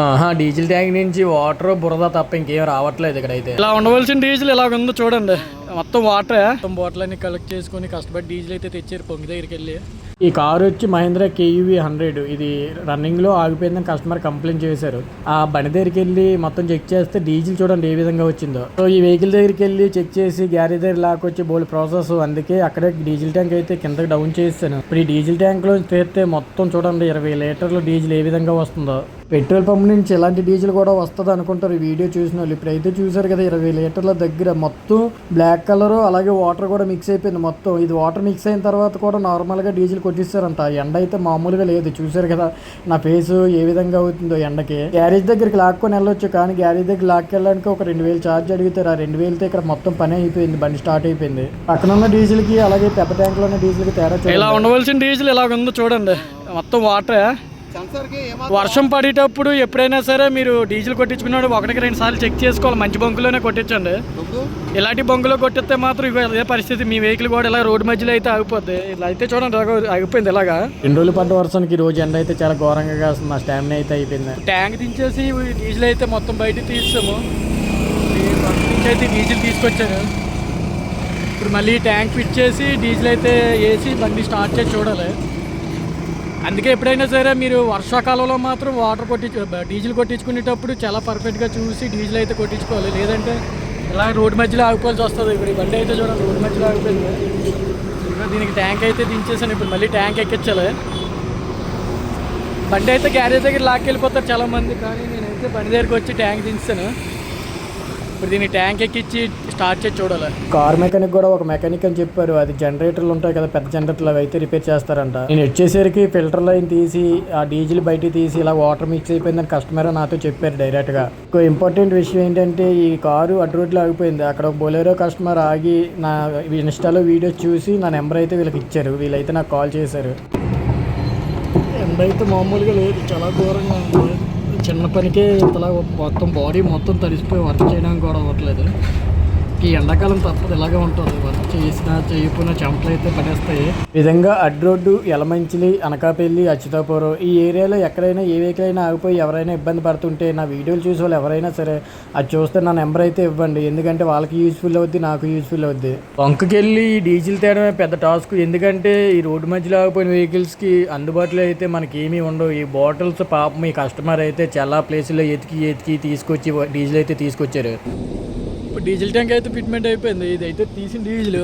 ఆహా diesel tank నుంచి water బురద తప్ప ఇంకేం రావట్లేదు ఇక్కడైతే. ఇలా ఉండవలసిన డీజిల్ ఇలా ఉందో చూడండి. మొత్తం వాటరే. మొత్తం బాటిల్ అన్ని కలెక్ట్ చేసుకొని కష్టపడి డీజిల్ అయితే తెచ్చారు పొంగి దగ్గరికి వెళ్ళి. ఈ కారు వచ్చి మహేంద్ర కేయూవి హండ్రెడ్ ఇది రన్నింగ్లో ఆగిపోయిందని కస్టమర్ కంప్లైంట్ చేశారు. ఆ బండి దగ్గరికి వెళ్ళి మొత్తం చెక్ చేస్తే డీజిల్ చూడండి ఏ విధంగా వచ్చిందో. సో ఈ వెహికల్ దగ్గరికి వెళ్ళి చెక్ చేసి గ్యారేజ్ దగ్గర లాకొచ్చి బోల్ ప్రాసెస్ అందుకే అక్కడే డీజిల్ ట్యాంక్ అయితే కిందకి డౌన్ చేస్తాను ఇప్పుడు ఈ డీజిల్ ట్యాంక్లో తీస్తే మొత్తం చూడండి ఇరవై లీటర్లు డీజిల్ ఏ విధంగా వస్తుందో. పెట్రోల్ పంప్ నుంచి ఇలాంటి డీజిల్ కూడా వస్తుంది అనుకుంటారు. ఈ వీడియో చూసిన వాళ్ళు ఇప్పుడైతే చూసారు కదా ఇరవై లీటర్ల దగ్గర మొత్తం బ్లాక్ కలర్ అలాగే వాటర్ కూడా మిక్స్ అయిపోయింది మొత్తం. ఇది వాటర్ మిక్స్ అయిన తర్వాత కూడా నార్మల్గా డీజిల్ కొట్టిస్తారంట ఎండ అయితే మామూలుగా లేదు. చూసారు కదా నా ఫేస్ ఏ విధంగా అవుతుందో ఎండకి. గ్యారేజ్ దగ్గరికి లాక్కొని వెళ్ళొచ్చు కానీ గ్యారేజ్ దగ్గర లాక్కెళ్ళడానికి ఒక రెండు వేలు ఛార్జ్ అడుగుతారు ఆ రెండు వేలతో ఇక్కడ మొత్తం పని అయిపోయింది బండి స్టార్ట్ అయిపోయింది. పక్కన ఉన్న డీజిల్కి అలాగే పెద్ద ట్యాంక్లో ఉన్న డీజిల్కి తేడా ఇలా ఉండవలసిన డీజిల్ ఇలా ఉందో చూడండి. మొత్తం వాటర్ వర్షం పడేటప్పుడు ఎప్పుడైనా సరే మీరు డీజిల్ కొట్టించుకున్నాడు ఒకటికి రెండు సార్లు చెక్ చేసుకోవాలి. మంచి బంకులోనే కొట్టించండి. ఇలాంటి బంకులో కొట్టిస్తే మాత్రం ఇగో అదే పరిస్థితి. మీ వెహికల్ కూడా ఇలా రోడ్డు మధ్యలో అయితే ఆగిపోద్ది. ఇలా అయితే చూడండి ఆగిపోయింది ఇలాగా. రెండు రోజులు పడ్డ వర్షానికి ఈ రోజు ఎండ అయితే చాలా ఘోరంగా కాస్తుంది. నా స్టామినా అయితే అయిపోయింది. ట్యాంక్ దించేసి డీజిల్ అయితే మొత్తం బయట తీసాము నుంచి అయితే డీజిల్ తీసుకొచ్చాను ఇప్పుడు మళ్ళీ ట్యాంక్ ఫిట్ చేసి డీజిల్ అయితే వేసి బండి స్టార్ట్ చేసి చూడాలి. అందుకే ఎప్పుడైనా సరే మీరు వర్షాకాలంలో మాత్రం వాటర్ కొట్టించు డీజిల్ కొట్టించుకునేటప్పుడు చాలా పర్ఫెక్ట్గా చూసి డీజిల్ అయితే కొట్టించుకోవాలి. లేదంటే ఇలా రోడ్డు మధ్యలో ఆగిపోవాల్సి వస్తుంది. ఇప్పుడు ఈ బండి అయితే చూడండి రోడ్డు మధ్యలో ఆగిపోయింది. దీనికి ట్యాంక్ అయితే దించేసాను. ఇప్పుడు మళ్ళీ ట్యాంక్ ఎక్కించాలి. బండి అయితే గ్యారేజ్ దగ్గర లాక్కెళ్ళిపోతారు చాలా మంది కానీ నేనైతే బండి దగ్గరికి వచ్చి ట్యాంక్ దించాను ఇప్పుడు దీన్ని ట్యాంక్ ఎక్కించి స్టార్ట్ చేసి చూడాలి. కార్ మెకానిక్ కూడా ఒక మెకానిక్ అని చెప్పారు. అది జనరేటర్లు ఉంటాయి కదా పెద్ద జనరేటర్లు అవి అయితే రిపేర్ చేస్తారంట. నేను వచ్చేసరికి ఫిల్టర్ లైన్ తీసి ఆ డీజిల్ బయట తీసి ఇలా వాటర్ మిక్స్ అయిపోయిందని కస్టమర్ నాతో చెప్పారు డైరెక్ట్గా. ఇంకో ఇంపార్టెంట్ విషయం ఏంటంటే ఈ కారు అడ్డు రోడ్లో ఆగిపోయింది. అక్కడ ఒక బొలేరో కస్టమర్ ఆగి నా ఇన్స్టాలో వీడియోస్ చూసి నా నెంబర్ అయితే వీళ్ళకి ఇచ్చారు. వీళ్ళైతే నాకు కాల్ చేశారు. ఎండ అయితే మామూలుగా లేదు. చాలా ఘోరంగా ఉంది. చిన్న పనికే ఇంతలా మొత్తం బాడీ మొత్తం తడిసిపోయి వర్క్ చేయడానికి కూడా అవ్వట్లేదు. ఈ ఎండాకాలం తప్పదు ఇలాగే ఉంటుంది. వర్క్ చేసినా చేయకపోయినా చెమటలు అయితే పడేస్తాయి. ఈ విధంగా అడ్డు రోడ్డు యలమంచిలి అనకాపల్లి అచ్యుతాపురం ఈ ఏరియాలో ఎక్కడైనా ఏ వెహికల్ అయినా ఆగిపోయి ఎవరైనా ఇబ్బంది పడుతుంటే నా వీడియోలు చూసే వాళ్ళు ఎవరైనా సరే అది చూస్తే నా నెంబర్ అయితే ఇవ్వండి. ఎందుకంటే వాళ్ళకి యూస్ఫుల్ అవుద్ది నాకు యూస్ఫుల్ అవుద్ది. వంకకెళ్ళి ఈ డీజిల్ తేడమే పెద్ద టాస్క్ ఎందుకంటే ఈ రోడ్డు మధ్యలో ఆగిపోయిన వెహికల్స్కి అందుబాటులో అయితే మనకి ఏమీ ఉండవు. ఈ బాటిల్స్ పాపం ఈ కస్టమర్ అయితే చాలా ప్లేసుల్లో ఎతికి ఎతికి తీసుకొచ్చి డీజిల్ అయితే తీసుకొచ్చారు. డీజిల్ ట్యాంక్ అయితే ఫిట్మెంట్ అయిపోయింది. ఇది అయితే తీసిన డీజిల్.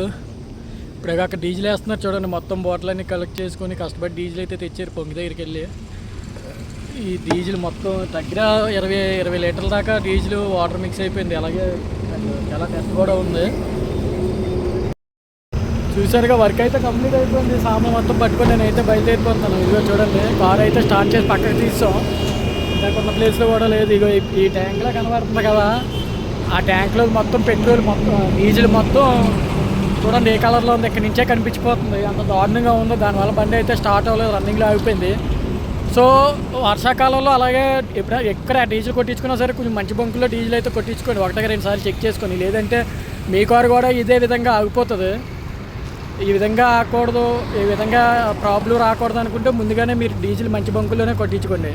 ఇప్పుడు అక్కడ డీజిల్ వేస్తున్నారు చూడండి మొత్తం బాటిల్ అన్ని కలెక్ట్ చేసుకొని కష్టపడి డీజిల్ అయితే తెచ్చారు పొంగి దగ్గరికి వెళ్ళి. ఈ డీజిల్ మొత్తం దగ్గర ఇరవై ఇరవై లీటర్ల దాకా డీజిల్ వాటర్ మిక్స్ అయిపోయింది. అలాగే చాలా టెస్ట్ కూడా ఉంది. చూసారుగా వర్క్ అయితే కంప్లీట్ అయిపోయింది. సామాన్ మొత్తం పట్టుకొని నేనైతే బయలుదేరిపోతున్నాను. ఇదిగో చూడండి కార్ అయితే స్టార్ట్ చేసి పక్కకి తీసాం. ఇంకా కొన్ని ప్లేస్లో కూడా లేదు. ఇగో ఈ ట్యాంక్లో కనబడుతుంది కదా. ఆ ట్యాంక్లో మొత్తం పెట్రోల్ మొత్తం డీజిల్ మొత్తం చూడండి ఏ కలర్లో ఉంది. ఇక్కడ నుంచే కనిపించిపోతుంది. అంత దారుణంగా ఉంది. దానివల్ల బండి అయితే స్టార్ట్ అవ్వలేదు. రన్నింగ్లో ఆగిపోయింది. సో వర్షాకాలంలో అలాగే ఎప్పుడు ఎక్కడ డీజిల్ కొట్టించుకున్నా సరే కొంచెం మంచి బంకులో డీజిల్ అయితే కొట్టించుకోండి. ఒకటికి రెండు సార్లు చెక్ చేసుకొని. లేదంటే మీ కారు కూడా ఇదే విధంగా ఆగిపోతుంది. ఈ విధంగా ఆగకూడదు. ఈ విధంగా ప్రాబ్లం రాకూడదు అనుకుంటే ముందుగానే మీరు డీజిల్ మంచి బంకుల్లోనే కొట్టించుకోండి.